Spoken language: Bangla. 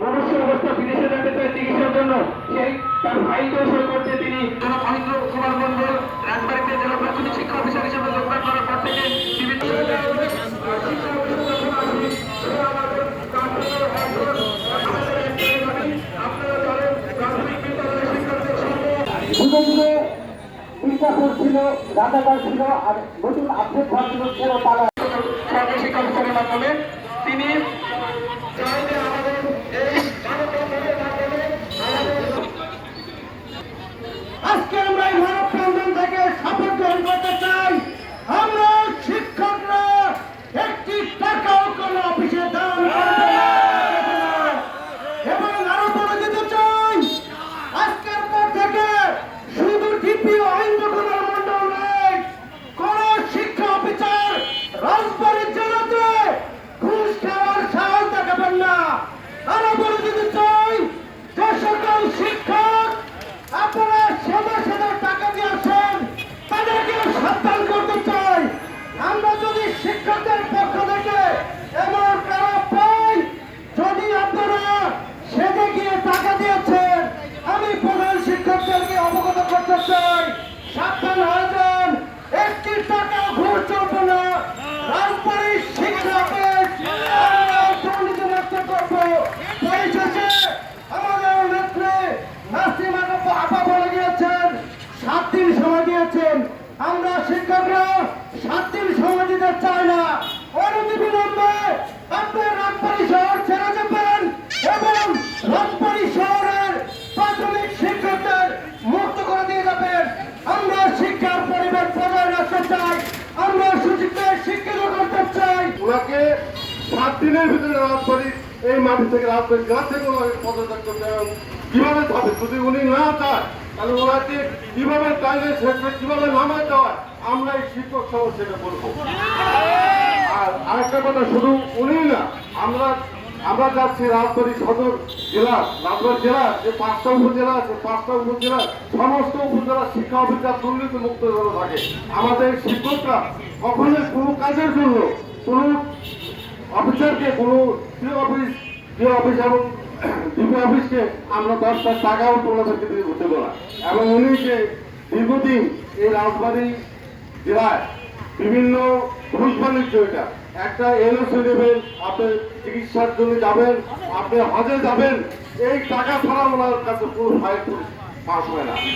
মনুষ্য অবস্থা বিদেশে যেতে চায় চিকিৎসার জন্য সেই তার ভাইকে সই করতে তিনি জনাব মহেন্দ্র কুমার মন্ডল রাজবাড়িতে জেলা প্রাথমিক শিক্ষা অফিসার হিসেবে যোগদান করার পর থেকে ছিল রাজাকার ছিল আর নতুন আপডেট ভার্সন ছিল তারা সরকারি শিক্ষা অফিসারের মাধ্যমে তিনি চাইলে আমাদের এই মানববন্ধনের মাধ্যমে আমাদের আজকে আমরা এই মানব বন্ধন থেকে শপথ গ্রহণ করতে চাই আমরা শিক্ষকরা একটি টাকাও কোনো অফিসে দান করবে না। এবং আরও বলে দিতে চাই আজকের পর থেকে শুধু ডিপি অহিন্দ্র কুমার মন্ডল নয় কোন শিক্ষা অফিসার রাজবাড়ির জেলাতে ঘুষ খাওয়ার সাহস দেখাবেন না আরও বলে দিতে চাই যে সকল শিক্ষক আপনারা সেবা সেবা টাকা দিয়েছেন তাদেরকে সাবধান করতে চাই আমরা যদি শিক্ষকদের পক্ষ থেকে এমন কারও পাই যদি আপনারা সেদে গিয়ে টাকা দিয়েছেন আমি প্রধান শিক্ষকদেরকে অবগত করতে চাই। সাবধান হয়ে একটি টাকা ঘুষ চলবে না। রাজবাড়ির শিক্ষা আমরা শিক্ষকরা সাত দিন সময় দিতে চাই না। অনতি বিলম্বে আপনি রাজবাড়ি শহর ছেড়ে যাবেন এবং রাজবাড়ি শহরের প্রাথমিক শিক্ষকদের মুক্ত করে দিয়ে যাবেন আমরা শিক্ষার পরিবেশ বজায় রাখতে চাই আমরা সুযোগকে শিক্ষিত করতে চাই ওনাকে সাত দিনের ভিতরে রাজবাড়ি এই মাটি থেকে রাজবাড়ি গাছ থেকে ওনাকে পদত্যাগ করতে হবে। কীভাবে থাকে যদি উনি না চায়, তাহলে ওনাকে কীভাবে চাইলে সেটা কীভাবে নামাতে হয়, আমরা এই শিক্ষক সহ সেটা বলব। আর আরেকটা কথা, শুধু উনি না, আমরা আমরা যাচ্ছি রাজবাড়ি সদর জেলা, রাজবাড়ি জেলা, যে পাঁচটা উপজেলা আছে, পাঁচটা উপজেলা, সমস্ত উপজেলা শিক্ষা অফিসার দুর্নীতি মুক্ত থাকে। আমাদের শিক্ষকরা কখনোই কোনো কাজের জন্য কোনো অফিসারকে কোনো অফিস ডি অফিস এবং অফিসকে আমরা দশটা টাকাও ওনাদেরকে দিয়ে হতে বলা এবং উনি যে দীর্ঘদিন এই রাজবাড়ি জেলায় বিভিন্ন ঘুষ বাণিজ্য এটা, একটা এলওসি নেবেন, আপনি চিকিৎসার জন্য যাবেন, আপনি হজে যাবেন, এই টাকা ছাড়া ওনার কাছে কোনো ফাইল পাস হয় না।